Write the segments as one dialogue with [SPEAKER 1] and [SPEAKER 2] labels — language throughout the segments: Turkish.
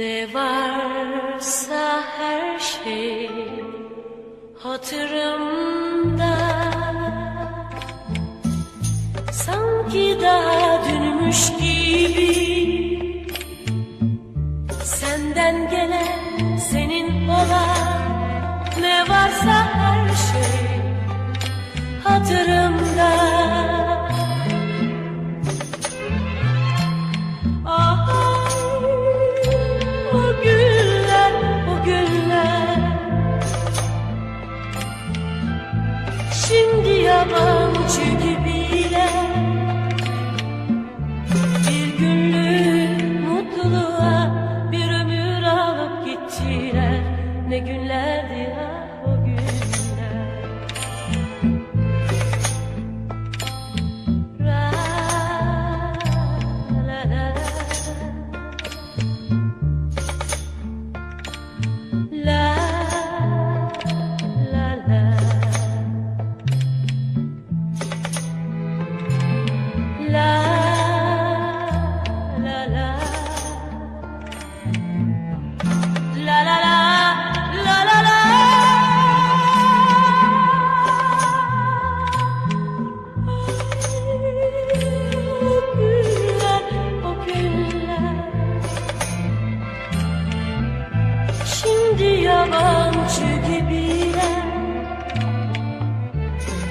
[SPEAKER 1] Ne varsa her şey hatırımda. Sanki daha dünmüş gibi Senden gelen senin olan Ne varsa her ne günlerdi ha. acı gibiyim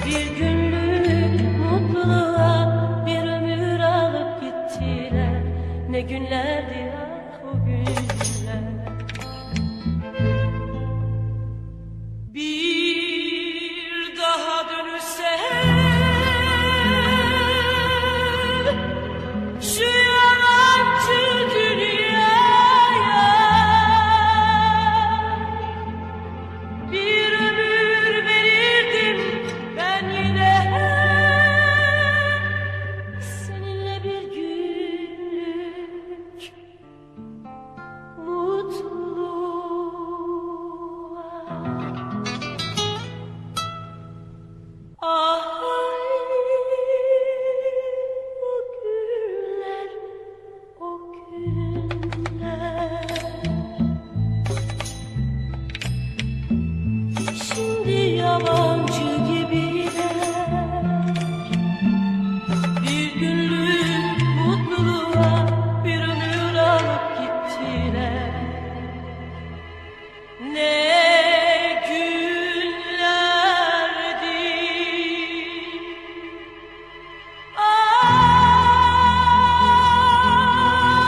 [SPEAKER 1] Bir günlük mutluluğa bir ömür alıp gittiler. Ne günlerdi ah o günler. Bir